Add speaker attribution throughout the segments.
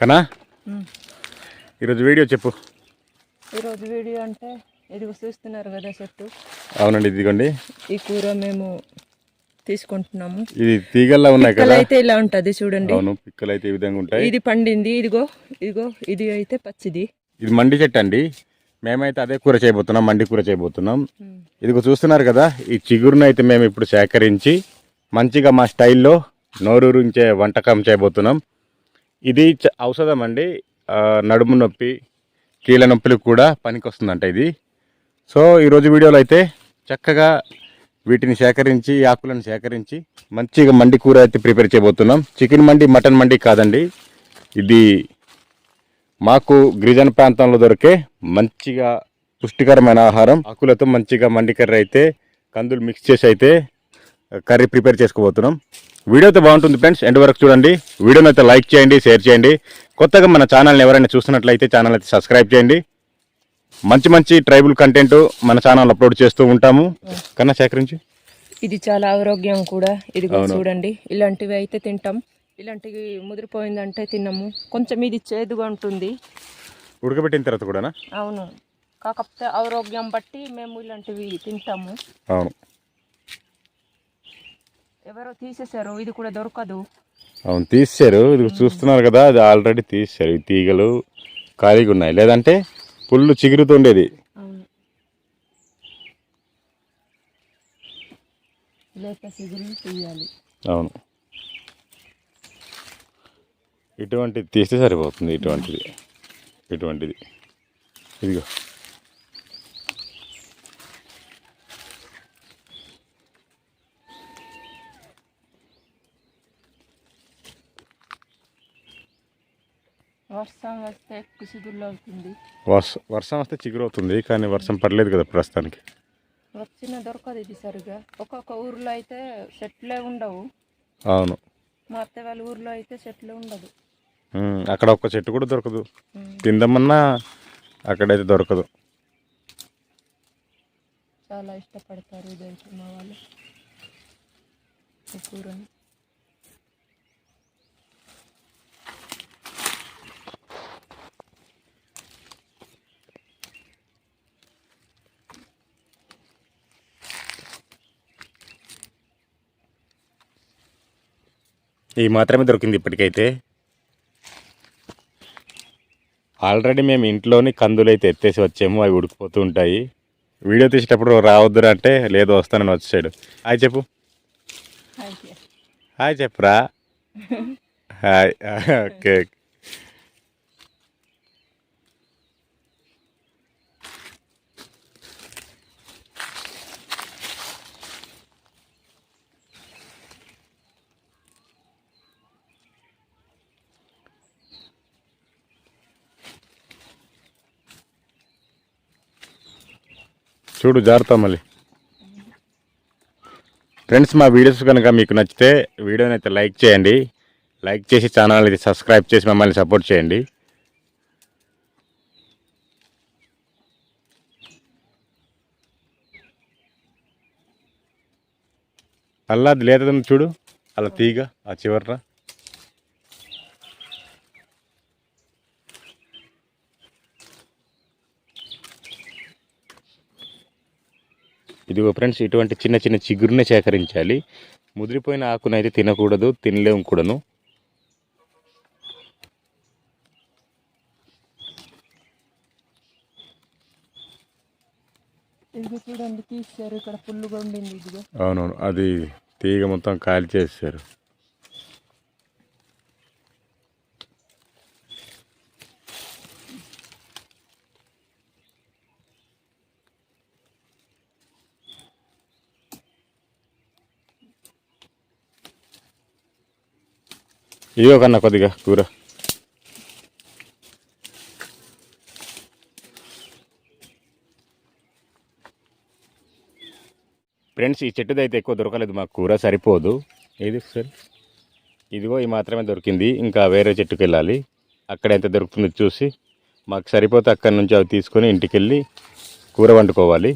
Speaker 1: కనా
Speaker 2: ఉమ్.
Speaker 1: ఈరోజు వీడియో చెప్పు.
Speaker 2: ఈరోజు వీడియో అంటే ఇది చూస్తున్నారు కదా చెట్టు.
Speaker 1: అవునండి ఇదిగోండి.
Speaker 2: ఈ కూర మేము తీసుకుంటున్నాము.
Speaker 1: ఇది తీగల్లా ఉన్నాయి కదా?
Speaker 2: అయితే ఇలా ఉంటది చూడండి.
Speaker 1: అవును పిక్కలు అయితే ఈ విధంగా ఉంటాయి.
Speaker 2: ఇది పండింది ఇదిగో ఇదిగో ఇది అయితే పచ్చిది.
Speaker 1: ఇది మండి చెట్టు అండి. మేమైతే అదే కూర చేయబోతున్నాం మండి కూర చేయబోతున్నాం. ఇదిగో చూస్తున్నారు కదా ఈ చిగురును అయితే మేము ఇప్పుడు సేకరించి మంచిగా మా స్టైల్లో నోరూరించే వంటకం చేయబోతున్నాం. ఇది చ- ఔషధం అండి నడుము నొప్పి కీళ్ళ నొప్పులకు కూడా పనికొస్తుందంట ఇది. సో ఈరోజు వీడియోలో అయితే చక్కగా వీటిని సేకరించి ఆకులను సేకరించి మంచిగా మండి కూర అయితే ప్రిపేర్ చేయబోతున్నాం. చికెన్ మండి మటన్ మండి కాదండి. ఇది మాకు గిరిజన ప్రాంతంలో దొరికే మంచిగా పుష్టికరమైన ఆహారం. ఆకులతో మంచిగా మండి కర్రీ అయితే కందులు మిక్స్ చేసి అయితే కర్రీ ప్రిపేర్ చేసుకోబోతున్నాం. వీడియో అయితే బాగుంటుంది ఫ్రెండ్స్. ఎండ్ వరకు చూడండి. వీడియోని అయితే లైక్ చేయండి షేర్ చేయండి. కొత్తగా మన ఛానల్ని ఎవరైనా చూస్తున్నట్లయితే ఛానల్ అయితే సబ్స్క్రైబ్ చేయండి. మంచి మంచి ట్రైబుల్ కంటెంట్ మన ఛానల్ అప్లోడ్ చేస్తూ ఉంటాము. కన్నా సేకరించి.
Speaker 2: ఇది చాలా ఆరోగ్యం కూడా.
Speaker 1: అవును.
Speaker 2: చూడండి. ఇలాంటివి అయితే తింటాం. ఇలాంటివి ముదిరిపోయిందంటే తిన్నాము కొంచెం ఇది చేదుగా ఉంటుంది.
Speaker 1: ఉడకబెట్టిన తర్వాత కూడానా?
Speaker 2: అవును. కాకపోతే ఆరోగ్యం బట్టి మేము ఇలాంటివి తింటాము.
Speaker 1: అవును.
Speaker 2: ఎవరో తీసేశారు? ఇది కూడా దొరకదు.
Speaker 1: అవును తీసారు ఇది చూస్తున్నారు కదా అది ఆల్రెడీ తీసారు ఈ తీగలు ఖాళీగా ఉన్నాయి. లేదంటే పుల్లు చిగురుతుండేది
Speaker 2: అవును.
Speaker 1: ఇటువంటిది తీస్తే సరిపోతుంది ఇటువంటిది. ఇటువంటిది. ఇదిగో.
Speaker 2: వర్షం వస్తే కుసుదుల్లో అవుతుంది
Speaker 1: వర్ష వస్తే చిగురు అవుతుంది కానీ వర్షం పడలేదు కదా ప్రస్తుతానికి.
Speaker 2: వచ్చిన దొరకదు ఇది సరిగా. ఒక్కొక్క ఊర్లో అయితే చెట్లే ఉండవు.
Speaker 1: అవును.
Speaker 2: మా అత్త వాళ్ళ ఊర్లో అయితే చెట్లే ఉండదు.
Speaker 1: అక్కడ ఒక్క చెట్టు కూడా దొరకదు. తిందామన్నా అక్కడైతే దొరకదు.
Speaker 2: చాలా ఇష్టపడతారు ఇదైతే మా వాళ్ళు. ఈ కూరని.
Speaker 1: ఈ మాత్రమే దొరికింది ఇప్పటికైతే. ఆల్రెడీ మేము ఇంట్లోని కందులు అయితే ఎత్తేసి వచ్చాము అవి ఉడికిపోతూ ఉంటాయి. వీడియో తీసేటప్పుడు రావద్దురా అంటే లేదు వస్తానని వచ్చాడు. హాయ్ చెప్పు. హాయ్ చెప్పురా. హాయ్. ఓకే. చూడు జాగ్రత్త మళ్ళీ. ఫ్రెండ్స్ మా వీడియోస్ కనుక మీకు నచ్చితే వీడియోని అయితే లైక్ చేయండి. లైక్ చేసి ఛానల్ అయితే సబ్స్క్రైబ్ చేసి మమ్మల్ని సపోర్ట్ చేయండి. అలా అది లేదని చూడు. అలా తీగ ఆ చివర్రా. ఇదిగో ఫ్రెండ్స్ ఇటువంటి చిన్న చిన్న చిగురునే సేకరించాలి. ముదిరిపోయిన ఆకునైతే తినకూడదు తినలేము కూడాను.
Speaker 2: ఇదిగో చూడండి తీసారు ఇక్కడ పుల్లుగా ఉండింది ఇదిగో.
Speaker 1: అవునవును అది తీగ మొత్తం కాల్ చేశారు ఇదిగో కన్నా కొద్దిగా కూర. ఫ్రెండ్స్ ఈ చెట్టుది అయితే ఎక్కువ దొరకలేదు మాకు. కూర సరిపోదు. ఏది సార్ ఇదిగో ఈ మాత్రమే దొరికింది. ఇంకా వేరే చెట్టుకి వెళ్ళాలి. అక్కడ ఎంత దొరుకుతుందో చూసి మాకు సరిపోతే అక్కడి నుంచి అవి తీసుకొని ఇంటికి వెళ్ళి కూర వండుకోవాలి.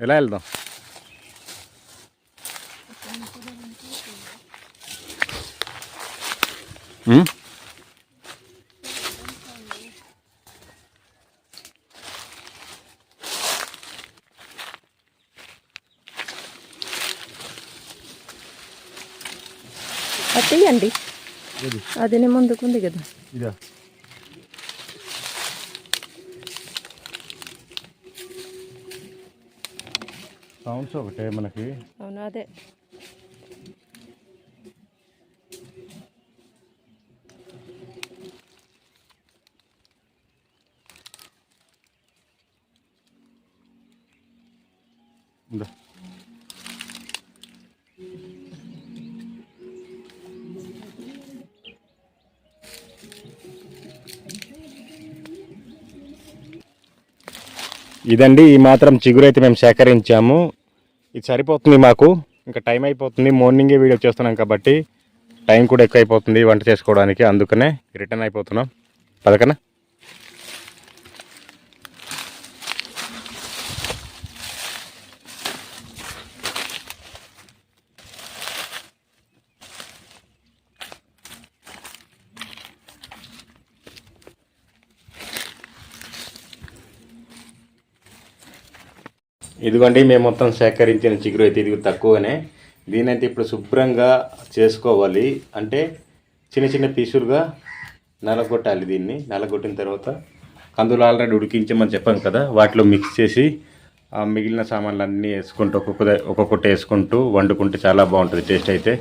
Speaker 1: ఎలా వెళ్దాం ఉమ్?
Speaker 2: అది తీయండి అది నీ ముందుకుంది కదా.
Speaker 1: ఇదా. సౌండ్స్ ఒకటే మనకి.
Speaker 2: అవును అదే.
Speaker 1: ఉందా ఇదండి ఈ మాత్రం చిగురు అయితే మేము సేకరించాము. ఇది సరిపోతుంది మాకు. ఇంకా టైం అయిపోతుంది. మార్నింగే వీడియో చేస్తున్నాం కాబట్టి టైం కూడా ఎక్కువ అయిపోతుంది వంట చేసుకోవడానికి. అందుకనే రిటర్న్ అయిపోతున్నాం. పదకనా? ఇదిగోండి మేము మొత్తం సేకరించిన చిగురు అయితే ఇది తక్కువనే. దీనైతే ఇప్పుడు శుభ్రంగా చేసుకోవాలి. అంటే చిన్న చిన్న పీసులుగా నలగొట్టాలి దీన్ని. నలగొట్టిన తర్వాత కందులు ఆల్రెడీ ఉడికించమని చెప్పాం కదా వాటిలో మిక్స్ చేసి ఆ మిగిలిన సామాన్లు అన్నీ వేసుకుంటూ ఒక్కొక్క ఒక్కొక్కటి వేసుకుంటూ వండుకుంటే చాలా బాగుంటుంది టేస్ట్ అయితే.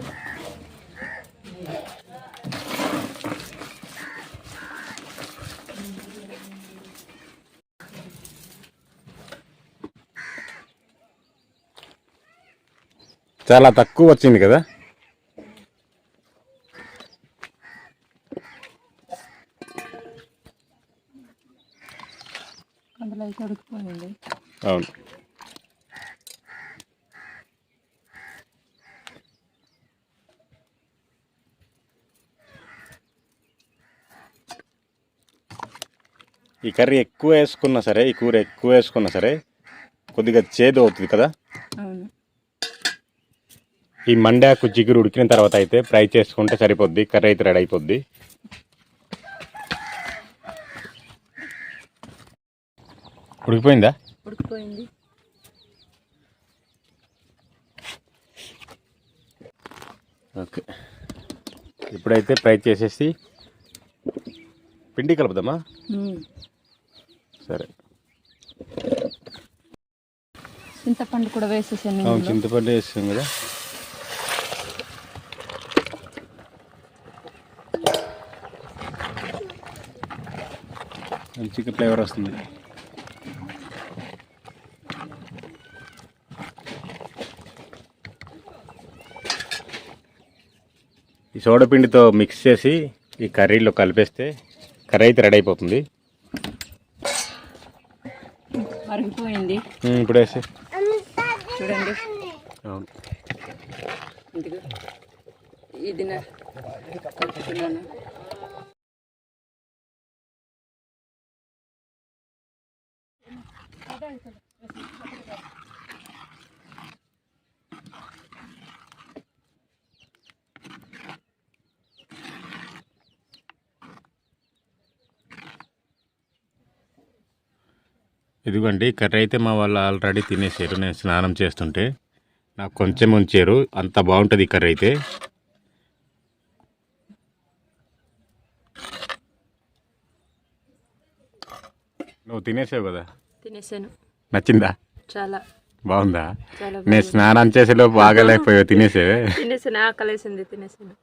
Speaker 1: చాలా తక్కువ వచ్చింది కదా? అవును. ఈ కర్రీ ఎక్కువ వేసుకున్నా సరే ఈ కూర ఎక్కువ వేసుకున్నా సరే కొద్దిగా చేదు అవుతుంది కదా? ఈ మండాకు జిగురు ఉడికిన తర్వాత అయితే ఫ్రై చేసుకుంటే సరిపోద్ది కర్రీ అయితే రెడీ అయిపోద్ది. ఉడికిపోయిందా?
Speaker 2: ఉడికిపోయింది.
Speaker 1: ఓకే. ఇప్పుడైతే ఫ్రై చేసేసి పిండి కలుపుదామా. సరే.
Speaker 2: చింతపండు కూడా వేసేసాను.
Speaker 1: చింతపండు వేసాం కదా. మంచిగా ఫ్లేవర్ వస్తుంది. ఈ సోడా పిండితో మిక్స్ చేసి ఈ కర్రీలో కలిపేస్తే కర్రీ అయితే రెడీ అయిపోతుంది.
Speaker 2: మరిగిపోయింది.
Speaker 1: ఇప్పుడు వేసి.
Speaker 2: చూడండి.
Speaker 1: అవును.
Speaker 2: ఇదిగో ఇది
Speaker 1: ఇదిగోండి కర్రీ అయితే మా వాళ్ళు ఆల్రెడీ తినేసారు. నేను స్నానం చేస్తుంటే నాకు కొంచెం ఉంచారు. అంత బాగుంటుంది కర్రీ అయితే. నువ్వు తినేసావు కదా?
Speaker 2: తినేసాను.
Speaker 1: నచ్చిందా?
Speaker 2: చాలా.
Speaker 1: బాగుందా?
Speaker 2: చాలా
Speaker 1: నేను స్నానం చేసేలో బాగాలేకపోయావు తినేసేవే
Speaker 2: తినేసాను ఆకలేసింది తినేసాను.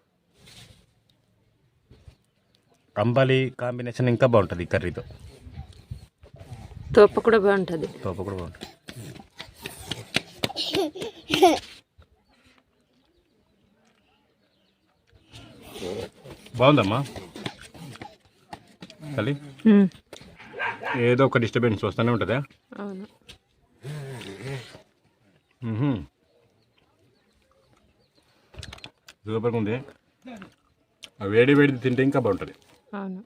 Speaker 1: అంబాలి కాంబినేషన్ ఇంకా బాగుంటుంది కర్రీతో.
Speaker 2: తోప కూడా బాగుంటుంది.
Speaker 1: తోప కూడా బాగుంటుంది. బాగుందమ్మా? తల్లి? ఏదో ఒక డిస్టర్బెన్స్ వస్తూనే ఉంటుందా.
Speaker 2: అవును.
Speaker 1: సూపర్గా ఉంది. వేడి వేడి తింటే ఇంకా బాగుంటుంది.
Speaker 2: అవును.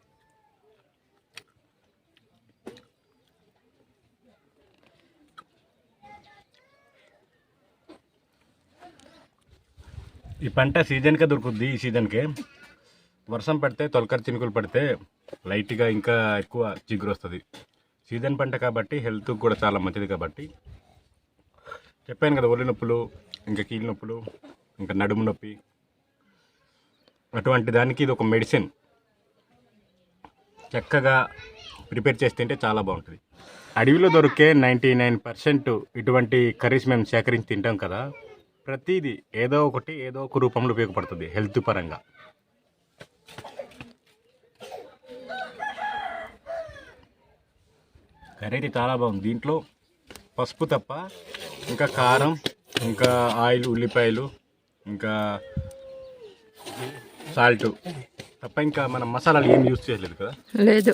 Speaker 1: ఈ పంట సీజన్కే దొరుకుద్ది ఈ సీజన్కే. వర్షం పడితే తొలకరి చినుకులు పడితే లైట్గా ఇంకా ఎక్కువ చిగురు వస్తుంది సీజన్ పంట కాబట్టి హెల్త్ కూడా చాలా మంచిది కాబట్టి. చెప్పాను కదా ఒళ్ళు నొప్పులు ఇంకా కీళ్ళ నొప్పులు ఇంకా నడుము నొప్పి. అటువంటి దానికి ఇది ఒక మెడిసిన్. చక్కగా ప్రిపేర్ చేసి తింటే చాలా బాగుంటుంది. అడవిలో దొరికే నైంటీ నైన్ పర్సెంట్ ఇటువంటి కర్రీస్ మేము సేకరించి తింటాం కదా. ప్రతిదీ ఏదో ఒకటి ఏదో ఒక రూపంలో ఉపయోగపడుతుంది హెల్త్ పరంగా. కర్రీ అయితే చాలా బాగుంది. దీంట్లో పసుపు తప్ప ఇంకా కారం ఇంకా ఆయిల్ ఉల్లిపాయలు ఇంకా సాల్ట్ తప్ప ఇంకా మనం మసాలాలు ఏం యూజ్ చేయలేదు కదా?
Speaker 2: లేదు.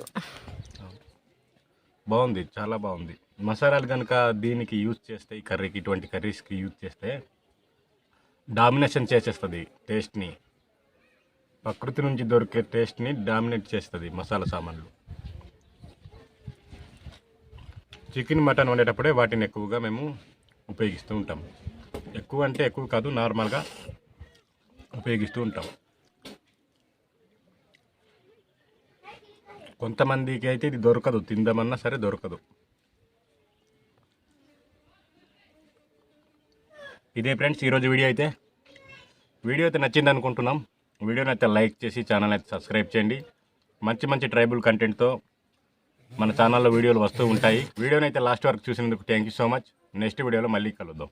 Speaker 1: బాగుంది చాలా బాగుంది. మసాలాలు కనుక దీనికి యూజ్ చేస్తే ఈ కర్రీకి ఇటువంటి కర్రీస్కి యూజ్ చేస్తే డామినేషన్ చేసేస్తుంది టేస్ట్ని. ప్రకృతి నుంచి దొరికే టేస్ట్ని డామినేట్ చేస్తుంది మసాలా సామాన్లు. చికెన్ మటన్ వండేటప్పుడే వాటిని ఎక్కువగా మేము ఉపయోగిస్తూ ఉంటాం. ఎక్కువ అంటే ఎక్కువ కాదు నార్మల్గా ఉపయోగిస్తూ ఉంటాం. కొంతమందికి అయితే ఇది దొరకదు తిందామన్నా సరే దొరకదు. ఇదే ఫ్రెండ్స్ ఈరోజు వీడియో అయితే. వీడియో అయితే నచ్చింది అనుకుంటున్నాం. వీడియోని అయితే లైక్ చేసి ఛానల్ అయితే సబ్స్క్రైబ్ చేయండి. మంచి మంచి ట్రైబుల్ కంటెంట్తో మన ఛానల్లో వీడియోలు వస్తూ ఉంటాయి. వీడియోని అయితే లాస్ట్ వరకు చూసినందుకు thank you so much next వీడియోలో మళ్ళీ కలుద్దాం.